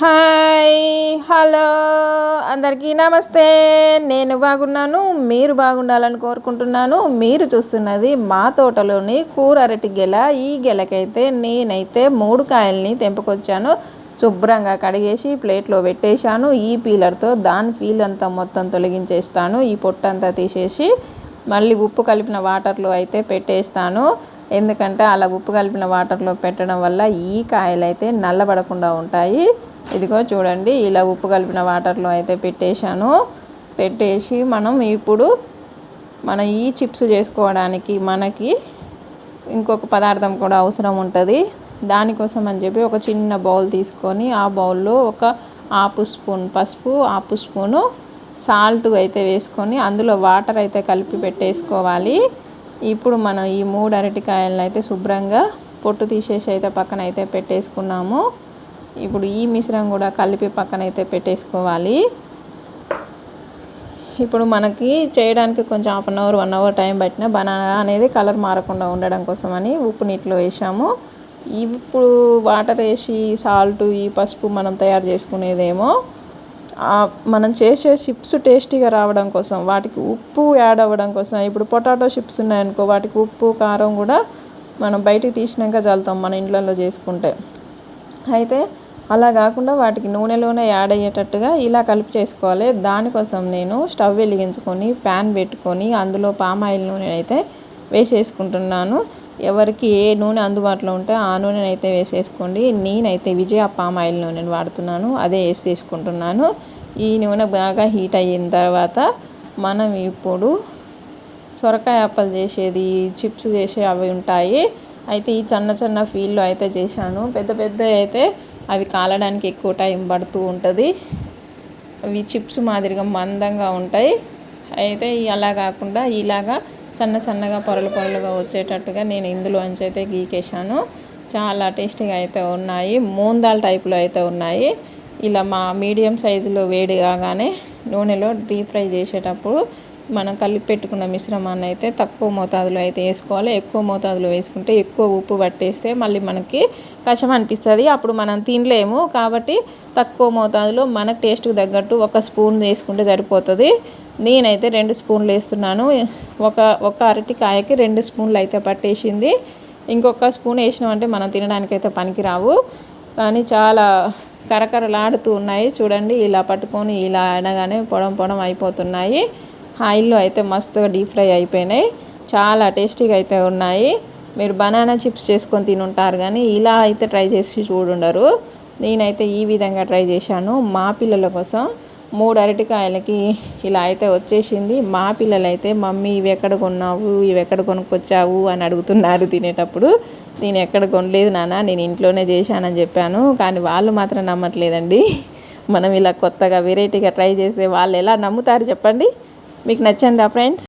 Hi hello. అందరికీ నమస్తే. నేను బాగున్నాను మీరు బాగుండాలని కోరుకుంటున్నాను. మీరు చూస్తున్నది మా తోటలోని కూర అరటి గెల. ఈ గెలకైతే నేనైతే మూడు కాయల్ని తెంపుకొచ్చాను. శుభ్రంగా కడిగేసి ప్లేట్లో పెట్టేశాను. ఈ పీలర్తో దాని ఫీల్ అంతా మొత్తం తొలగించేస్తాను. ఈ పొట్టంతా తీసేసి మళ్ళీ ఉప్పు కలిపిన వాటర్లో అయితే పెట్టేస్తాను. ఎందుకంటే అలా ఉప్పు కలిపిన వాటర్లో పెట్టడం వల్ల ఈ కాయలు అయితే నల్లబడకుండా ఉంటాయి. ఇదిగో చూడండి ఇలా ఉప్పు కలిపిన వాటర్లో అయితే పెట్టేశాను. పెట్టేసి మనం ఇప్పుడు మన ఈ చిప్స్ చేసుకోవడానికి మనకి ఇంకొక పదార్థం కూడా అవసరం ఉంటుంది. దానికోసం అని చెప్పి ఒక చిన్న బౌల్ తీసుకొని ఆ బౌల్లో ఒక ఆపు స్పూన్ పసుపు ఆపు స్పూను సాల్ట్ అయితే వేసుకొని అందులో వాటర్ అయితే కలిపి పెట్టేసుకోవాలి. ఇప్పుడు మనం ఈ మూడు అరటికాయలను అయితే శుభ్రంగా పొట్టు తీసేసి అయితే పక్కన అయితే పెట్టేసుకున్నాము. ఇప్పుడు ఈ మిశ్రమం కూడా కలిపి పక్కన అయితే పెట్టేసుకోవాలి. ఇప్పుడు మనకి చేయడానికి కొంచెం half an hour one hour time పట్టిన బనానా అనేది కలర్ మారకుండా ఉండడం కోసమని ఉప్పు నీటిలో వేసాము. ఇప్పుడు వాటర్ వేసి సాల్ట్ ఈ పసుపు మనం తయారు చేసుకునేదేమో. మనం చేసే చిప్స్ టేస్టీగా రావడం కోసం వాటికి ఉప్పు యాడ్ అవ్వడం కోసం. ఇప్పుడు పొటాటో చిప్స్ ఉన్నాయనుకో వాటికి ఉప్పు కారం కూడా మనం బయటికి తీసినాక చల్లుతాం మన ఇండ్లలో చేసుకుంటే. అయితే అలా కాకుండా వాటికి నూనెలోనే యాడ్ అయ్యేటట్టుగా ఇలా కలిపి చేసుకోవాలి. దానికోసం నేను స్టవ్ వెలిగించుకొని ప్యాన్ పెట్టుకొని అందులో పామ్ ఆయిల్ నూనె అయితే వేసేసుకుంటున్నాను. ఎవరికి ఏ నూనె అందుబాటులో ఉంటే ఆ నూనెనైతే అయితే వేసేసుకోండి. నేనైతే విజయ పామ్ ఆయిల్ నూనెను వాడుతున్నాను. అదే వేసేసుకుంటున్నాను. ఈ నూనె బాగా హీట్ అయిన తర్వాత మనం ఇప్పుడు సొరకాయ అప్పలు చేసేది చిప్స్ చేసే అవి ఉంటాయి. అయితే ఈ చిన్న చిన్న ఫీల్డ్లో అయితే చేశాను. పెద్ద పెద్ద అయితే అవి కాలడానికి ఎక్కువ టైం పడుతూ ఉంటుంది. అవి చిప్స్ మాదిరిగా మందంగా ఉంటాయి. అయితే అలా కాకుండా ఇలాగా సన్న సన్నగా పొరలు పొరలుగా వచ్చేటట్టుగా నేను ఇందులో అయితే గీకేశాను. చాలా టేస్టీగా అయితే ఉన్నాయి. మూందాల టైప్లో అయితే ఉన్నాయి. ఇలా మా మీడియం సైజులో వేడి కాగానే నూనెలో డీప్ ఫ్రై చేసేటప్పుడు మనం కలిపి పెట్టుకున్న మిశ్రమాన్ని అయితే తక్కువ మోతాదులో అయితే వేసుకోవాలి. ఎక్కువ మోతాదులో వేసుకుంటే ఎక్కువ ఉప్పు పట్టేస్తే మళ్ళీ మనకి కషం అనిపిస్తుంది. అప్పుడు మనం తినలేము. కాబట్టి తక్కువ మోతాదులో మనకు టేస్ట్కి తగ్గట్టు ఒక స్పూన్ వేసుకుంటే సరిపోతుంది. నేనైతే రెండు స్పూన్లు వేస్తున్నాను. ఒక ఒక అరటికాయకి రెండు స్పూన్లు అయితే పట్టేసింది. ఇంకొక స్పూన్ వేసినామంటే మనం తినడానికి అయితే పనికిరావు. కానీ చాలా కరకరలాడుతూ ఉన్నాయి. చూడండి ఇలా పట్టుకొని ఇలా అనగానే పొడం పొడం అయిపోతున్నాయి. ఆయిల్లో అయితే మస్తుగా డీప్ ఫ్రై అయిపోయినాయి. చాలా టేస్టీగా అయితే ఉన్నాయి. మీరు బనానా చిప్స్ చేసుకొని తినుంటారు కానీ ఇలా అయితే ట్రై చేసి చూడుండరు. నేనైతే ఈ విధంగా ట్రై చేశాను. మా పిల్లల కోసం మూడు అరటికాయలకి ఇలా అయితే వచ్చేసింది. మా పిల్లలు అయితే మమ్మీ ఇవి ఎక్కడ కొన్నావు? ఇవి ఎక్కడ కొనుక్కొచ్చావు? అని అడుగుతున్నారు తినేటప్పుడు. నేను ఎక్కడ కొనలేదు నాన్న నేను ఇంట్లోనే చేశానని చెప్పాను. కానీ వాళ్ళు మాత్రం నమ్మట్లేదండి. మనం ఇలా కొత్తగా వెరైటీగా ట్రై చేస్తే వాళ్ళు ఎలా నమ్ముతారు చెప్పండి. మీకు నచ్చిందా ఫ్రెండ్స్?